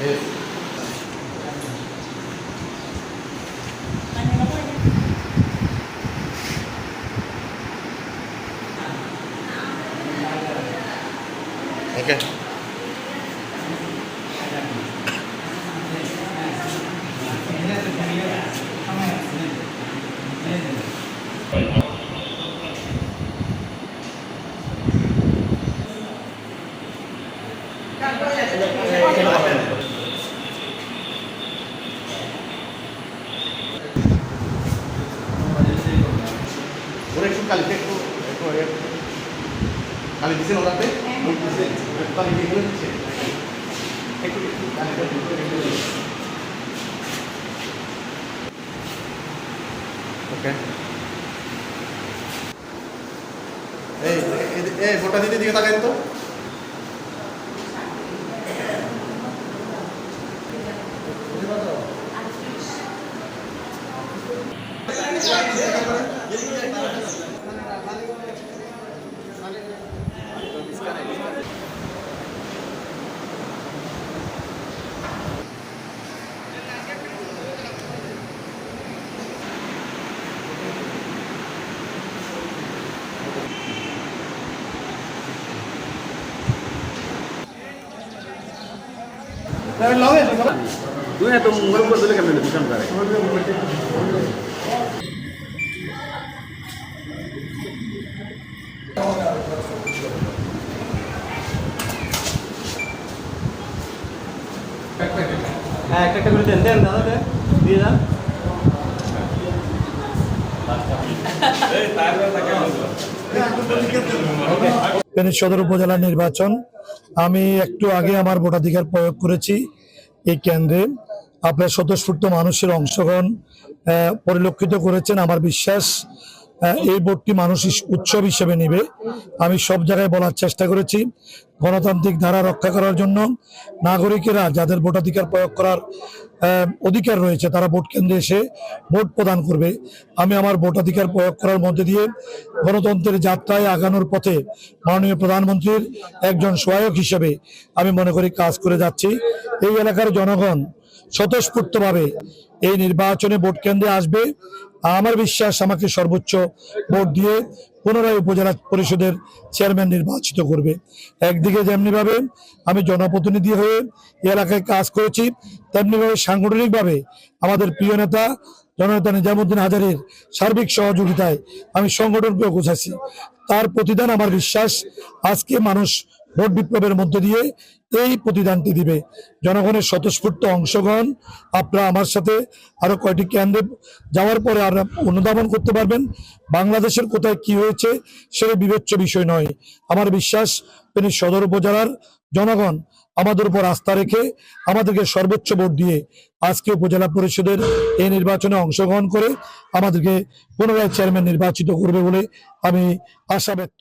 ওকে ওরা একটু কালিতে একটু একটু একটু কালি দিছেন ওরাতে ওকে। এই এই- দিদি দিকে তাকাই তো। হ্যাঁ একটা একটা করে দেন দেন দাদা দেন দিয়ে যান সদর উপজেলা নির্বাচন। আমি একটু আগে আমার ভোটাধিকার প্রয়োগ করেছি। এই কেন্দ্রে আপনার স্বতঃস্ফূর্ত মানুষের অংশগ্রহণ পরিলক্ষিত করেছেন আমার বিশ্বাস। এই ভোটটি মানুষ উৎসব হিসেবে নেবে। আমি সব জায়গায় বলার চেষ্টা করেছি গণতান্ত্রিক ধারা রক্ষা করার জন্য। নাগরিকেরা যাদের ভোটাধিকার প্রয়োগ করার অধিকার রয়েছে, তারা ভোট কেন্দ্রে এসে ভোট প্রদান করবে। আমি আমার ভোটাধিকার প্রয়োগ করার মধ্যে দিয়ে গণতন্ত্রের যাত্রায় আগানোর পথে মাননীয় প্রধানমন্ত্রীর একজন সহায়ক হিসেবে আমি মনে করি কাজ করে যাচ্ছি। এই এলাকার জনগণ স্বতঃস্ফূর্তভাবে এই নির্বাচনে ভোট কেন্দ্রে আসবে আমার বিশ্বাস আমাকে সর্বোচ্চ ভোট দিয়ে পুনরায় উপজেলা পরিষদের চেয়ারম্যান নির্বাচিত করবে। একদিকে যেমনিভাবে আমি জনপ্রতিনিধি হয়ে এলাকায় কাজ করেছি, তেমনিভাবে সাংগঠনিকভাবে আমাদের প্রিয় নেতা জননেতা নিজামুদ্দিন হাজারের সার্বিক সহযোগিতায় আমি সংগঠনকে গোছাচ্ছি তার প্রতিদান আমার বিশ্বাস, আজকে মানুষ ভোট বিপ্লবের মধ্য দিয়ে এই প্রতিদানটি দিবে। জনগণের স্বতঃস্ফূর্ত অংশগ্রহণ। আপনারা আমার সাথে আরও কয়টি কেন্দ্রে যাওয়ার পরে আর অনুধাবন করতে পারবেন। বাংলাদেশের কোথায় কি হয়েছে সেটা বিবেচ্য বিষয় নয়। আমার বিশ্বাস, তিনি সদর উপজেলার জনগণ। আমাদের উপর আস্থা রেখে আমাদেরকে সর্বোচ্চ ভোট দিয়ে আজকে উপজেলা পরিষদের এই নির্বাচনে অংশগ্রহণ করে আমাদেরকে পুনরায় চেয়ারম্যান নির্বাচিত করবে বলে আমি আশা ব্যক্ত